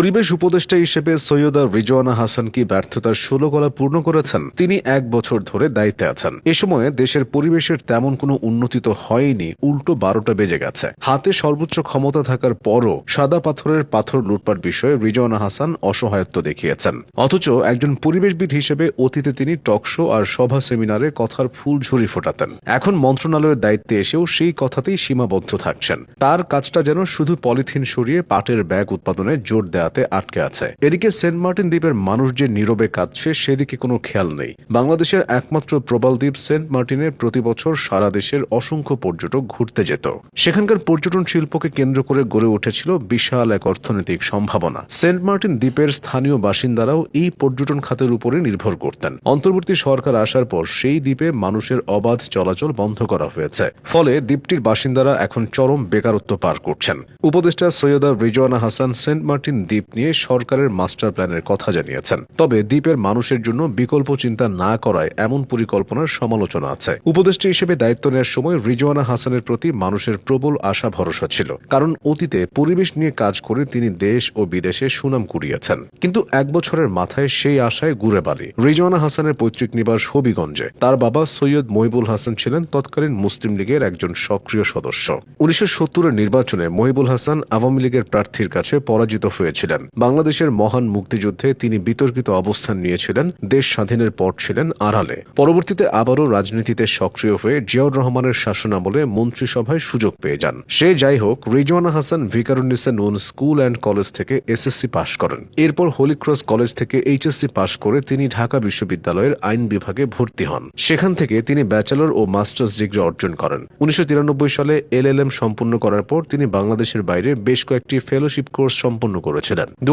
পরিবেশ উপদেষ্টা হিসেবে সৈয়দা রিজওয়ানা হাসান কি ব্যর্থতার ষোলো গলা পূর্ণ করেছেন। তিনি এক বছর ধরে দায়িত্বে আছেন। এ সময়ে দেশের পরিবেশের তেমন কোনো উন্নতি তো হয়নি, উল্টো বারোটা বেজে গেছে। হাতে সর্বোচ্চ ক্ষমতা থাকার পরও সাদা পাথরের পাথর লুটপাট বিষয়ে রিজওয়ানা হাসান অসহায়ত্ব দেখিয়েছেন। অথচ একজন পরিবেশবিদ হিসেবে অতীতে তিনি টকশো আর সভা সেমিনারে কথার ফুল ঝুরি ফোটাতেন। এখন মন্ত্রণালয়ের দায়িত্বে এসেও সেই কথাতেই সীমাবদ্ধ থাকছেন। তার কাজটা যেন শুধু পলিথিন সরিয়ে পাটের ব্যাগ উৎপাদনে জোর দেওয়াতে আটকে আছে। এদিকে সেন্ট মার্টিন দ্বীপের মানুষ যে নীরবে কাঁদছে, সেদিকে কোনো খেয়াল নেই। বাংলাদেশের একমাত্র প্রবাল দ্বীপ সেন্ট মার্টিনে প্রতি বছর সারা দেশের অসংখ্য পর্যটক ঘুরতে যেত। সেখানকার পর্যটন শিল্পকে কেন্দ্র করে গড়ে উঠেছিল বিশাল এক অর্থনৈতিক সম্ভাবনা। সেন্ট মার্টিন দ্বীপের স্থানীয় বাসিন্দারাও এই পর্যটন খাতের উপরে নির্ভর করতেন। অন্তর্বর্তী সরকার আসার পর সেই দ্বীপে মানুষের অবাধ চলাচল বন্ধ করা হয়েছে। ফলে দ্বীপটির বাসিন্দারা এখন চরম বেকারত্ব পার করছেন। উপদেষ্টা সৈয়দা রিজওয়ানা হাসান সেন্ট মার্টিন দ্বীপ নিয়ে সরকারের মাস্টার প্ল্যানের কথা জানিয়েছেন। তবে দ্বীপের মানুষের জন্য বিকল্প চিন্তা না করায় এমন পরিকল্পনার সমালোচনা আছে। উপদেষ্টা হিসেবে দায়িত্ব নেওয়ার সময় রিজওয়ানা হাসানের প্রতি মানুষের প্রবল আশা ভরসা ছিল। কারণ অতীতে পরিবেশ নিয়ে কাজ করে তিনি দেশ ও বিদেশে সুনাম কুড়িয়েছেন। কিন্তু এক বছরের মাথায় সেই আশায় ঘুরে বালি। রিজওয়ানা হাসানের পৈতৃক নিবাস হবিগঞ্জে। তার বাবা সৈয়দ মহিবুল হাসান ছিলেন তৎকালীন মুসলিম লীগের একজন সক্রিয় সদস্য। উনিশশো সত্তরের নির্বাচনে মহিবুল হাসান আওয়ামী লীগের প্রার্থীর কাছে পরাজিত হয়েছিলেন বাংলাদেশের মহান মুক্তিযুদ্ধে তিনি বিতর্কিত অবস্থান নিয়েছিলেন, দেশ স্বাধীনের পর ছিলেন আড়ালে। পরবর্তীতে আবারও রাজনীতিতে সক্রিয় হয়ে জিয়াউর রহমানের শাসনামলে মন্ত্রিসভায় সুযোগ পেয়ে যান। সে যাই হোক, Rizwana Hasan Viqarunnisa Noon school and college থেকে এসএসসি পাশ করেন। এরপর হোলিক্রস কলেজ থেকে এইচএসসি পাশ করে তিনি ঢাকা বিশ্ববিদ্যালয়ের আইন বিভাগে ভর্তি হন। সেখান থেকে তিনি ব্যাচেলর ও মাস্টার্স ডিগ্রি অর্জন করেন। উনিশশো তিরানব্বই সালে এলএলএম সম্পূর্ণ করার পর তিনি বাংলাদেশের বাইরে বেশ কয়েকটি ফেলোশিপ কোর্স সম্পন্ন করেছিলেন দু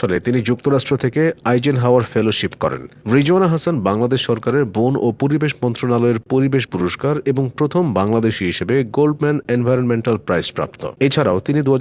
সালে তিনি যুক্তরাষ্ট্র থেকে আইজেন হাওয়ার ফেলোশিপ করেন। রিজওয়ানা হাসান বাংলাদেশ সরকারের বন ও পরিবেশ মন্ত্রণালয়ের পরিবেশ পুরস্কার এবং প্রথম বাংলাদেশী হিসেবে গোল্ডম্যান এনভায়রনমেন্টাল প্রাইজ প্রাপ্ত এছাড়াও তিনি দু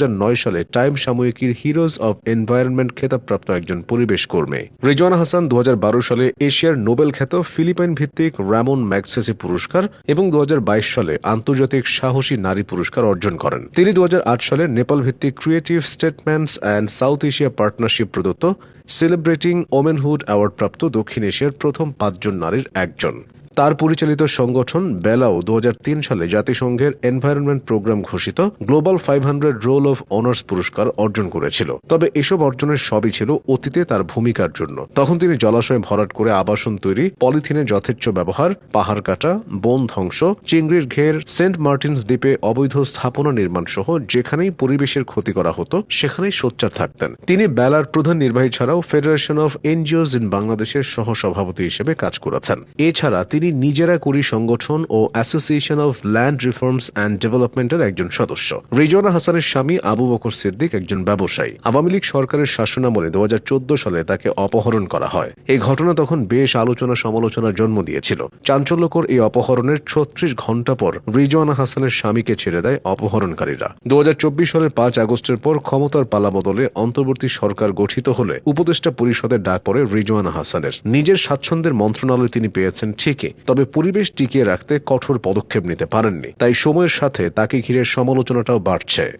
সালে টাইম সাময়িকীর হিরোজ অব এনভায়রনমেন্ট খেতাবপ্রাপ্ত একজন পরিবেশ কর্মী। রিজওয়ানা হাসান দু হাজার বারো সালে এশিয়ার নোবেল খ্যাত ফিলিপাইন ভিত্তিক র্যামন ম্যাগসেসি পুরস্কার এবং দু হাজার বাইশ সালে আন্তর্জাতিক সাহসী নারী পুরস্কার অর্জন করেন। তিনি দু হাজার আট সালে নেপাল ভিত্তিক creative statements and South Asia partnership প্রদত্ত সেলিব্রেটিং ওমেনহুড অ্যাওয়ার্ডপ্রাপ্ত দক্ষিণ এশিয়ার প্রথম পাঁচজন নারীর একজন। তার পরিচালিত সংগঠন বেলাও দু হাজার তিন সালে জাতিসংঘের এনভায়রনমেন্ট প্রোগ্রাম ঘোষিত global five hundred roll of honours পুরস্কার অর্জন করেছিল। তবে এসব অর্জনের সবই ছিল অতীতে তার ভূমিকার জন্য। তখন তিনি জলাশয় ভরাট করে আবাসন তৈরি পলিথিনের যথেচ্ছ ব্যবহার, পাহাড় কাটা, বন ধ্বংস, চিংড়ির ঘের, সেন্ট মার্টিনস দ্বীপে অবৈধ স্থাপনা নির্মাণ সহ যেখানেই পরিবেশের ক্ষতি করা হতো, সেখানেই সোচ্চার থাকতেন। তিনি বেলার প্রধান নির্বাহী ছাড়াও ফেডারেশন অফ এনজিওস ইন বাংলাদেশের সহ সভাপতি হিসেবে কাজ করেছেন। এছাড়া তিনি নিজেরা করি সংগঠন ও association of land reforms and ডেভেলপমেন্টের একজন সদস্য। রিজওয়ানা হাসানের স্বামী আবু বকর সিদ্দিক একজন ব্যবসায়ী। আওয়ামী লীগ সরকারের শাসনামলে দু হাজার চোদ্দ সালে তাকে অপহরণ করা হয়। এই ঘটনা তখন বেশ আলোচনা সমালোচনার জন্ম দিয়েছিল। চাঞ্চল্যকর এই অপহরণের ছত্রিশ ঘণ্টা পর রিজওয়ানা হাসানের স্বামীকে ছেড়ে দেয় অপহরণকারীরা। দু হাজার চব্বিশ সালের পাঁচ আগস্টের পর ক্ষমতার পালা বদলে অন্তর্বর্তী সরকার গঠিত হলে উপদেষ্টা পরিষদের ডাক পড়ে রিজওয়ানা হাসানের। নিজের স্বাচ্ছন্দ্যের মন্ত্রণালয় তিনি পেয়েছেন ঠিকই। তবে পরিবেশ টিকিয়ে রাখতে কঠোর পদক্ষেপ নিতে পারেননি। তাই সময়ের সাথে তাকে ঘিরে সমালোচনাটাও বাড়ছে।